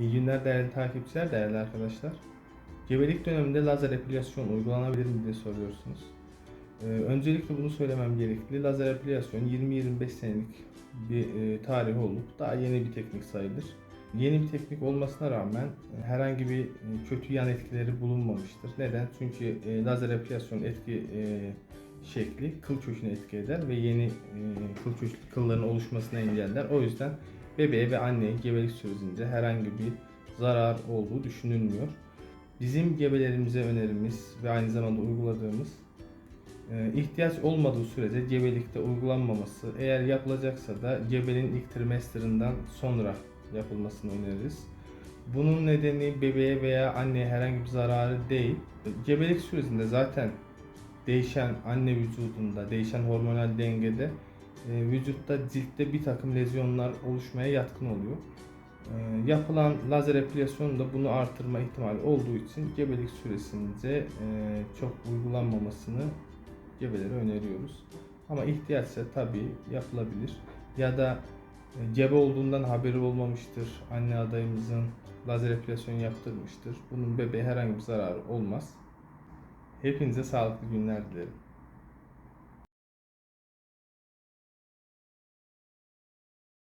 İyi günler değerli takipçiler, değerli arkadaşlar. Gebelik döneminde lazer epilasyon uygulanabilir mi diye soruyorsunuz. Ee, öncelikle bunu söylemem gerekli. Lazer epilasyon 20-25 senelik bir e, tarihi olup daha yeni bir teknik sayılır. Yeni bir teknik olmasına rağmen herhangi bir e, kötü yan etkileri bulunmamıştır. Neden? Çünkü e, lazer epilasyon etki e, şekli kıl köküne etki eder ve yeni e, kıl kökü kılların oluşmasını engeller. O yüzden bebeğe ve anneye gebelik sürecinde herhangi bir zarar olduğu düşünülmüyor. Bizim gebelerimize önerimiz ve aynı zamanda uyguladığımız e, ihtiyaç olmadığı sürece gebelikte uygulanmaması, eğer yapılacaksa da gebeliğin ilk trimesterinden sonra yapılmasını öneririz. Bunun nedeni bebeğe veya anneye herhangi bir zararı değil. Gebelik sürecinde zaten değişen anne vücudunda, değişen hormonal dengede vücutta ciltte bir takım lezyonlar oluşmaya yatkın oluyor. E, yapılan lazer epilasyon da bunu artırma ihtimali olduğu için gebelik süresince e, çok uygulanmamasını gebelere öneriyoruz. Ama ihtiyaçsa tabii yapılabilir. Ya da e, gebe olduğundan haberi olmamıştır. Anne adayımızın lazer epilasyon yaptırmıştır. Bunun bebeğe herhangi bir zararı olmaz. Hepinize sağlıklı günler dilerim.